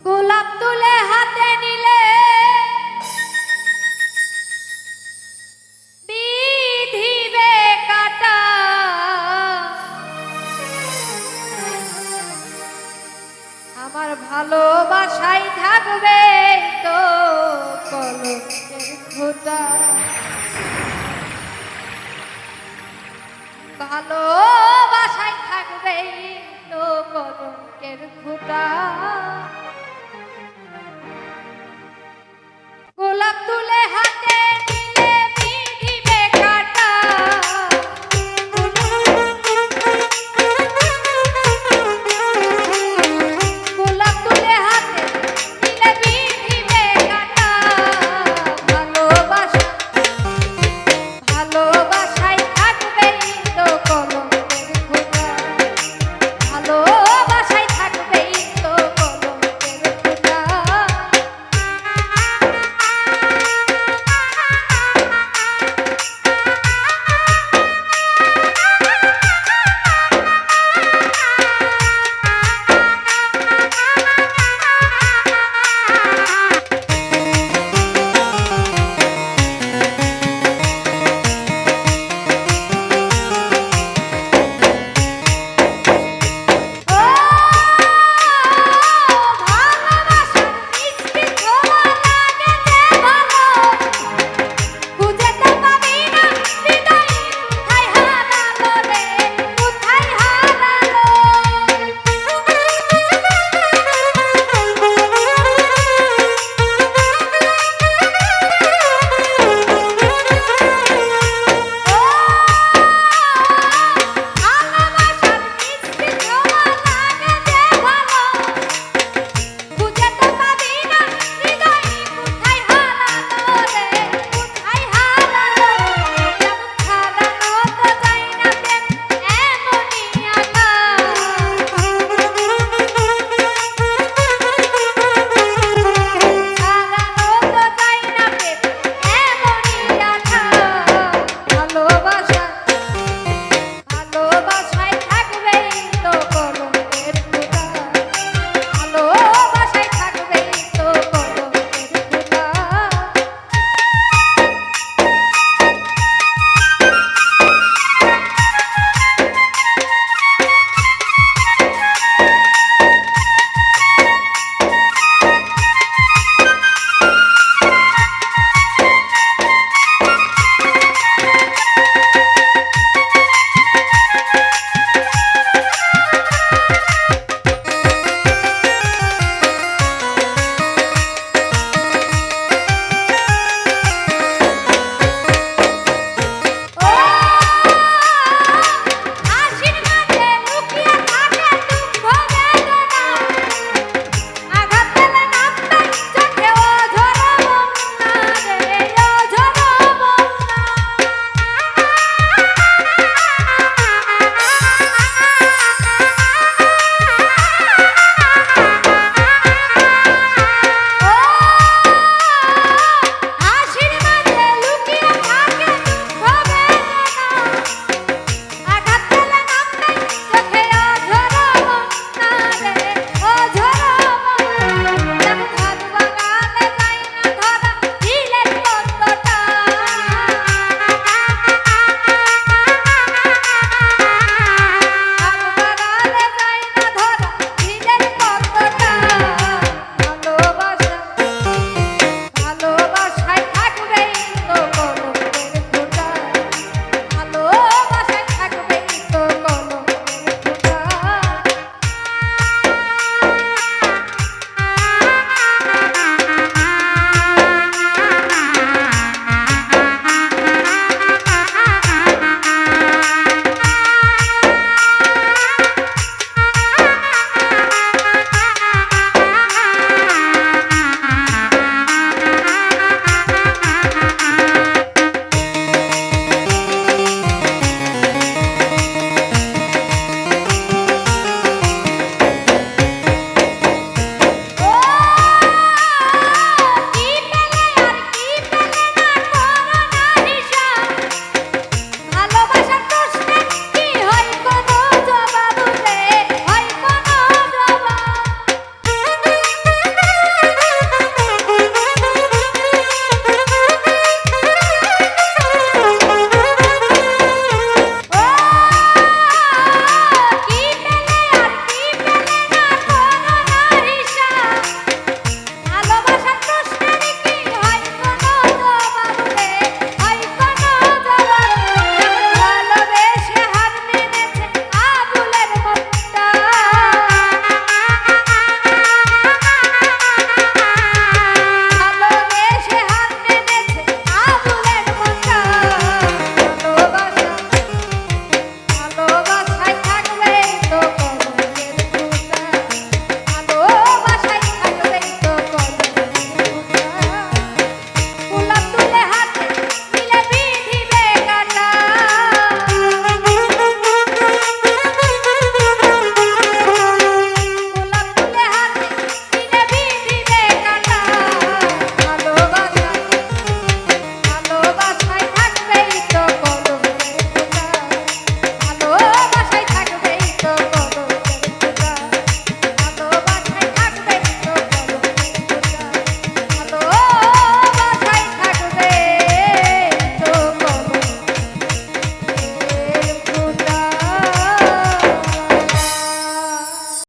গোলাপ তুলে হাতে নিলে বিধিবে কাটা। আমার ভালোবাসাই থাকবে তো কলকের খোঁটা ভালোবাসাই থাকবে তো কলকের খোঁটা তুলে হাতে